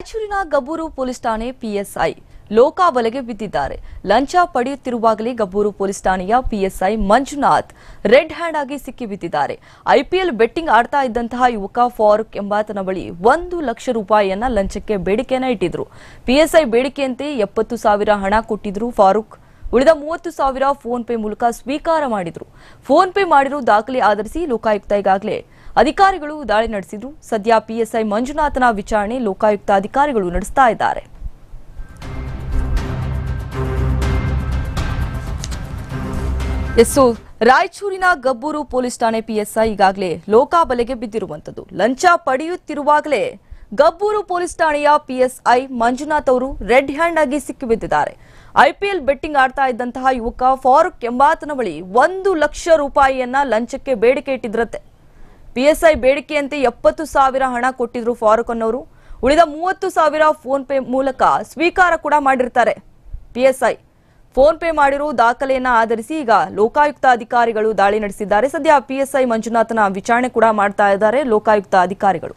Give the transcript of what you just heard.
ರಾಯಚೂರಿನ ಗಬ್ಬೂರು ಪೊಲೀಸ್ ಠಾಣೆ ಪಿಎಸ್ಐ. ಲೋಕಾಬಲೆಗೆ ಬಿದ್ದಿದ್ದಾರೆ. ಲಂಚ ಪಡೆಯುತ್ತಿರುವಾಗಲೇ ಗಬ್ಬೂರು ಪೊಲೀಸ್ ಠಾಣೆಯ ಪಿಎಸ್ಐ ಮಂಜುನಾಥ್ ರೆಡ್ ಹ್ಯಾಂಡ್ ಆಗಿ ಸಿಕ್ಕಿಬಿದ್ದಿದ್ದಾರೆ. ಐಪಿಎಲ್ ಬೆಟ್ಟಿಂಗ್ ಆಡ್ತಾ ಇದ್ದಂತಹ ಯುವಕ ಫಾರೂಕ್ ಎಂಬಾತನ ಬಳಿ ಒಂದು ಲಕ್ಷ ರೂಪಾಯಿಯನ್ನ ಲಂಚಕ್ಕೆ ಬೇಡಿಕೆಯನ್ನ ಇಟ್ಟಿದ್ರು. ಪಿಎಸ್ಐ ಬೇಡಿಕೆಯಂತೆ ಎಪ್ಪತ್ತು ಸಾವಿರ ಹಣ ಕೊಟ್ಟಿದ್ರು ಫಾರೂಕ್. ಉಳಿದ ಮೂವತ್ತು ಸಾವಿರ ಫೋನ್ ಪೇ ಮೂಲಕ ಸ್ವೀಕಾರ ಮಾಡಿದ್ರು. ಫೋನ್ ಪೇ ಮಾಡಿರೋ ದಾಖಲೆ ಆಧರಿಸಿ ಲೋಕಾಯುಕ್ತ ಈಗಾಗಲೇ ಅಧಿಕಾರಿಗಳು ದಾಳಿ ನಡೆಸಿದ್ರು. ಸದ್ಯ ಪಿಎಸ್ಐ ಮಂಜುನಾಥನ ವಿಚಾರಣೆ ಲೋಕಾಯುಕ್ತ ಅಧಿಕಾರಿಗಳು ನಡೆಸ್ತಾ ಇದ್ದಾರೆ. ರಾಯಚೂರಿನ ಗಬ್ಬೂರು ಪೊಲೀಸ್ ಠಾಣೆ ಪಿಎಸ್ಐ ಈಗಾಗಲೇ ಲೋಕಾಬಲೆಗೆ ಬಿದ್ದಿರುವಂತದ್ದು ಲಂಚ ಪಡೆಯುತ್ತಿರುವಾಗಲೇ ಗಬ್ಬೂರು ಪೊಲೀಸ್ ಠಾಣೆಯ ಪಿಎಸ್ಐ ಮಂಜುನಾಥ್ ಅವರು ರೆಡ್ ಹ್ಯಾಂಡ್ ಆಗಿ ಸಿಕ್ಕಿಬಿದ್ದಿದ್ದಾರೆ. ಐಪಿಎಲ್ ಬೆಟ್ಟಿಂಗ್ ಆಡ್ತಾ ಇದ್ದಂತಹ ಯುವಕ ಫಾರೂಕ್ ಎಂಬಾತನ ಬಳಿ ಒಂದು ಲಕ್ಷ ರೂಪಾಯಿಯನ್ನ ಲಂಚಕ್ಕೆ ಬೇಡಿಕೆ ಇಟ್ಟಿದ್ರತ್ತೆ ಪಿಎಸ್ಐ ಬೇಡಿಕೆಯಂತೆ ಎಪ್ಪತ್ತು ಸಾವಿರ ಹಣ ಕೊಟ್ಟಿದ್ರು ಫಾರೂಕ್ ಅನ್ನೋರು. ಉಳಿದ ಮೂವತ್ತು ಸಾವಿರ ಫೋನ್ ಪೇ ಮೂಲಕ ಸ್ವೀಕಾರ ಕೂಡ ಮಾಡಿರ್ತಾರೆ ಪಿಎಸ್ಐ ಫೋನ್ ಪೇ ಮಾಡಿರೋ ದಾಖಲೆಯನ್ನ ಆಧರಿಸಿ ಈಗ ಲೋಕಾಯುಕ್ತ ಅಧಿಕಾರಿಗಳು ದಾಳಿ ನಡೆಸಿದ್ದಾರೆ. ಸದ್ಯ ಪಿಎಸ್ಐ ಮಂಜುನಾಥನ ವಿಚಾರಣೆ ಕೂಡ ಮಾಡ್ತಾ ಇದ್ದಾರೆ ಲೋಕಾಯುಕ್ತ ಅಧಿಕಾರಿಗಳು.